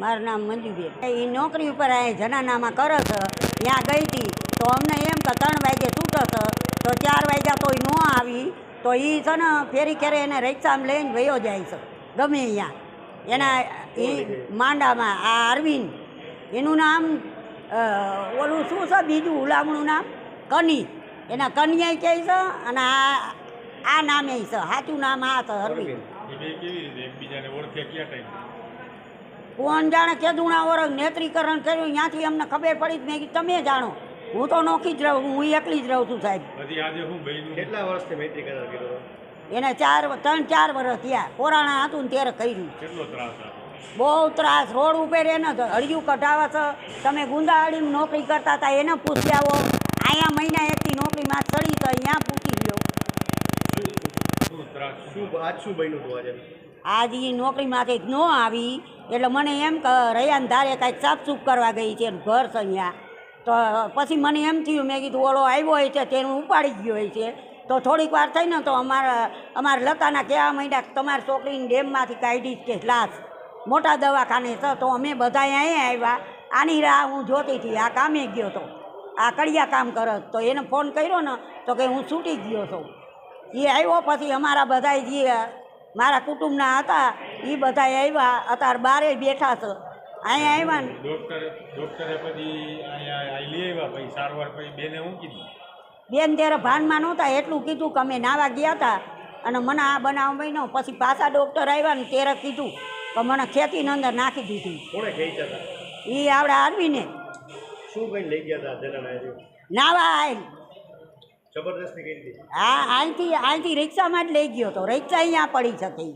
મારું નામ મંજુબેન. એ નોકરી ઉપર આ જનાનામાં કરે છે, ત્યાં ગઈ હતી તો અમને એમ કે ત્રણ વાગે છૂટો છે, તો ચાર વાગ્યા તોય ન આવી, તો એ છે ને ફેરી ખેરે એને રિક્ષામાં લઈને વયો જાય છે, ગમે અહીંયા. એના એ માંડામાં, આ અરવિંદ, એનું નામ ઓલું શું છે બીજું ઉલામણું નામ? કની. એના કન્યા કહે છે અને આ આ નામે છે સાચું નામ આ છે અરવિંદ. કોણ જાણે કેદુણા ઓરખ નેત્રીકરણ કર્યું ત્યાંથી અમને ખબર પડી જ મેં કીધું તમે જાણો હું તો નોખી જ રહું હું એકલી જ રહું છું સાહેબ. કેટલા વર્ષથી મૈત્રીકરણ કર્યું એને ચાર ત્રણ ચાર વર્ષ થયા. પોરાણા હતું ને ત્યારે કર્યું. બહુ ત્રાસ. રોડ ઉપર એને તો હળિયું કઢાવે છે. તમે ગુંદાવાડીમાં નોકરી કરતા હતા એને પૂછી આવો અહીંયા મહિના એકથી નોકરીમાં ચડી તો અહીંયા પૂછી ગયો શું ત્રાસ? શું આજ શું બન્યું હતું આજે? આજ એ નોકરીમાંથી ન આવી, એટલે મને એમ કે રૈયાને ધારે કાંઈક સાફસૂફ કરવા ગઈ છે ઘર અહીંયા. તો પછી મને એમ થયું, મેં કીધું, ઓલો આવ્યો હોય છે તેનું ઉપાડી ગયો હોય છે. તો થોડીક વાર થઈને તો અમારા અમારા લતાના કહેવા માંડ્યા તમારી છોકરીને ડેમમાંથી કાઢી કે લાશ. મોટા દવાખાને છે, તો અમે બધા અહીંયા આવ્યા. આની રાહ હું જોતી હતી, આ કામે ગયો તો. આ કડિયા કામ કરો તો એને ફોન કર્યો ને, તો કે હું છૂટી ગયો છું. એ આવ્યો પછી અમારા બધા જે મારા કુટુંબના હતા એ બધા આવ્યા અત્યારે બારે બેઠા છે અહીંયા આવ્યા ને. ડોક્ટરે ડોક્ટરે પછી અહીંયા આ લઈ આવ્યા પછી સારવાર પછી બેને હું કીધું? બેન ત્યારે ભાનમાં નહોતા એટલું કીધું કે અમે નાવા ગયા હતા અને મને આ બનાવ મહિનો પછી પાછા ડૉક્ટર આવ્યા ને ત્યારે કીધું કે મને ખેતીની અંદર નાખી દીધી. કોણે ખેંચ્યા હતા એ આવડે આર્મીને શું કઈ લઈ ગયા હતા નાવા આવેલ હા, અહીંથી અહીંથી રિક્ષામાં જ લઈ ગયો હતો. રિક્ષા અહીંયા પડી શકે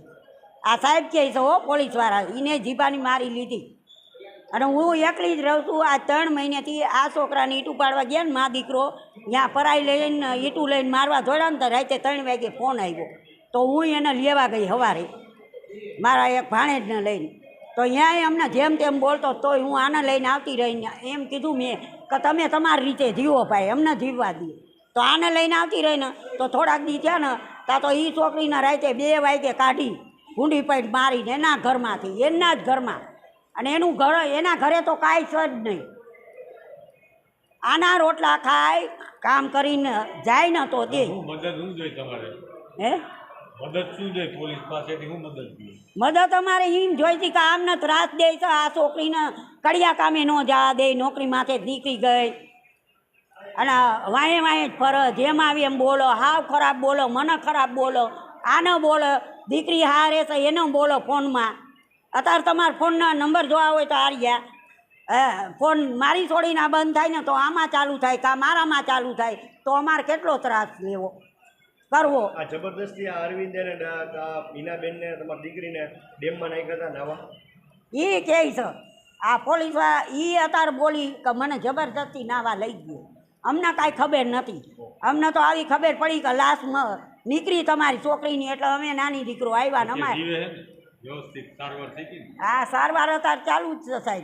આ સાહેબ કહે છે, હો પોલીસવાળા એને જીભાની મારી લીધી. અને હું એકલી જ રહું છું. આ ત્રણ મહિનેથી આ છોકરાને ઈટું પાડવા ગયા ને મા દીકરો, ત્યાં પરાઈ લઈને ઈટું લઈને મારવા જોડાને તો રાતે ત્રણ વાગે ફોન આવ્યો. તો હું એને લેવા ગઈ સવારે મારા એક ભાણેજને લઈને. તો અહીંયા અમને જેમ તેમ બોલતો તોય હું આને લઈને આવતી રહીને એમ કીધું મેં કે, તમે તમારી રીતે જીવો ભાઈ, અમને જીવવા દે. તો આને લઈને આવતી રહીને તો થોડાક દી થયા ને તા તો એ છોકરીના રાતે બે વાગે કાઢી ગુંડી પાઈટ મારીને એના ઘરમાંથી એના જ ઘરમાં. અને એનું ઘર એના ઘરે તો કાંઈ છે જ નહીં. આના રોટલા ખાય કામ કરીને જાય ને તો દે. હું મદદ હું જોઈ તમારે? હે? મદદ શું જોઈ પોલીસ પાસેથી? હું મદદ જોઈએ. મદદ અમારે એમ જોઈતી કે આમને ત્રાસ દે છે આ છોકરીને કડિયા કામે ન જવા દે નોકરી માથે દીકરી નીકળી ગઈ. અને વાંયે વાંયે જ ફરો. જેમ આવી એમ બોલો હાવ ખરાબ બોલો મને ખરાબ બોલો આને બોલો દીકરી હારે છે એને બોલો ફોનમાં. અત્યારે તમારા ફોનના નંબર જોવા હોય તો આર્યા હે ફોન મારી છોડીને આ બંધ થાય ને તો આમાં ચાલુ થાય કાં મારામાં ચાલુ થાય તો અમારે કેટલો ત્રાસ લેવો? કરવો? આ જબરદસ્તી આ અરવિંદ ને તમારી દીકરીને ડેમમાં નાખ્યા હતા નાવા? એ કહે છે આ પોલીસ એ અત્યારે બોલી કે મને જબરદસ્તી નાવા લઈ ગયો. અમને કાંઈ ખબર નથી. અમને તો આવી ખબર પડી કે લાશ નીકળી તમારી છોકરીની એટલે અમે નાની દીકરો આવ્યા ને અમારે. હે સારવાર અત્યારે ચાલુ જ છે સાહેબ.